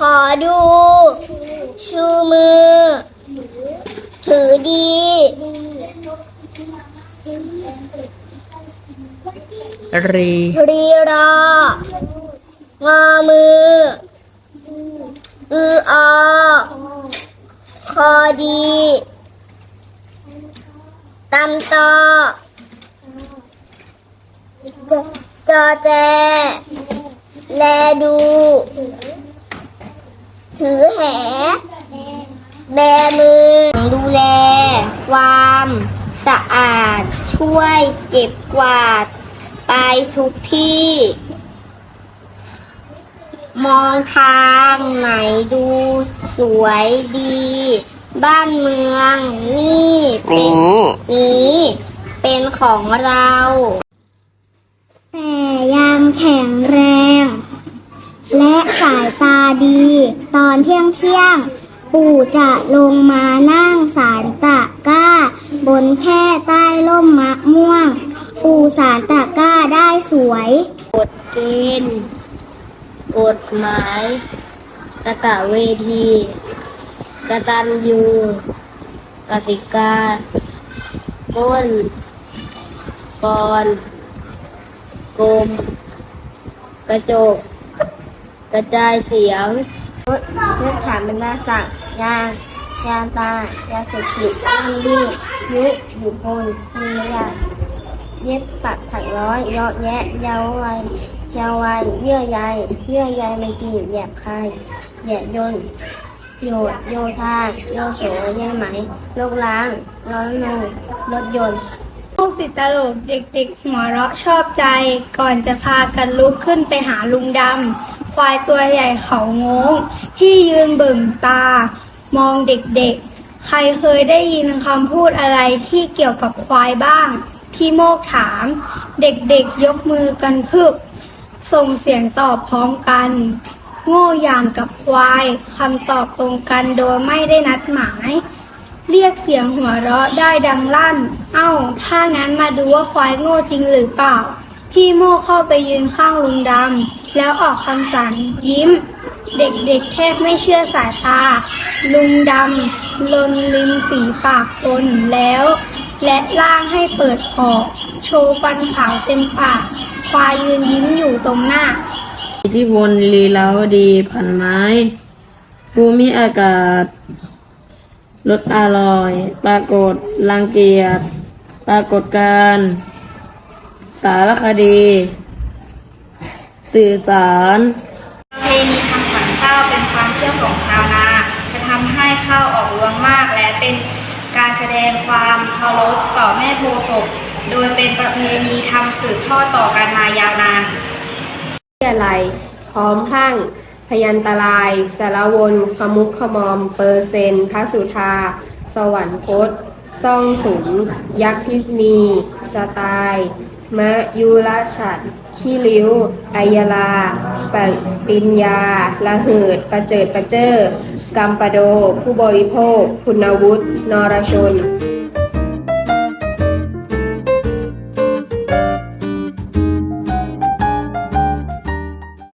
ขอดู ชูมือ ถือดี รีรีรองอมือ อืออคอดีตำตอจอแจแลดู ถือแห แบมือ ดูแล ความ สะอาด ช่วยเก็บกวาด ไปทุกที่ มองทางไหนดูสวยดี บ้านเมือง นี่เป็นนี้เป็นของเรา แต่ยังแข็งแรง และสายตาดี อนเที่ยงเที่ยง ปู่จะลงมานั่งสารตะก้า บนแค่ใต้ร่มมะม่วง ปู่สารตะก้าได้สวยกฎเกณฑ์กฎหมายกตะเวทีกตัญญูกติกาก้นกรกลมกระจก กระจายเสียง รถรถฐานบรรดาศักดิ์ยางยาตายาเสพติดน้ำดื้อยุอยู่พลมีระยะเย็บปักถักร้อยยาะแยะเยาวัยเยาวัยเยื่อใยเยื่อใยไม่ตีแยบคายแยบยนโยดโยธาโยโสแย่ไหมโลกล้าง ร้อนลงรถยนต์ลูกติดตลกเด็กๆ หัวเราะชอบใจ ก่อนจะพากันลุกขึ้นไปหาลุงดำ ควายตัวใหญ่เขาง้งที่ยืนเบิ่งตา มองเด็กๆ ใครเคยได้ยินคำพูดอะไรที่เกี่ยวกับควายบ้าง พี่โมกถาม เด็กๆยกมือกันพึบ ส่งเสียงตอบพร้อมกัน โง่อย่างกับควายคำตอบตรงกันโดยไม่ได้นัดหมาย เรียกเสียงหัวเราะได้ดังลั่น เอ้า ถ้างั้นมาดูว่าควายโง่จริงหรือเปล่า พี่โม่เข้าไปยืนข้างลุงดำ แล้วออกคำสั่งยิ้ม เด็กๆแทบไม่เชื่อสายตา ลุงดำลนริมฝีปากตนแล้ว และล่างให้เปิดออก โชว์ฟันขาวเต็มปากควายยืนยิ้มอยู่ตรงหน้า อิทธิพลลีลาวดีพันไม้ภูมิอากาศลดอร่อย ปรากฏรังเกียจปรากฏการ สารคดี สื่อสารประเพณีทำขวัญข้าวเป็นความเชื่อของชาวนา จะทำให้ข้าวออกรวงมากและเป็นการแสดงความเคารพต่อแม่โพธิ์ศพโดยเป็นประเพณีทำสืบทอดต่อกันมายาวนานวิทยาลัยพร้อมพรั่งพยันตราย สารวนขมุกขมอม เปอร์เซนพระสุธา สวรรคต ซ่องสุน ยักษ์พิษณีสไตล์ มะยุราฉันขี้ริ้วอายาลาปปิญญา ละเหิด ประเจิดประเจอกัมปโด ผู้บริโภค คุณวุฒินรชน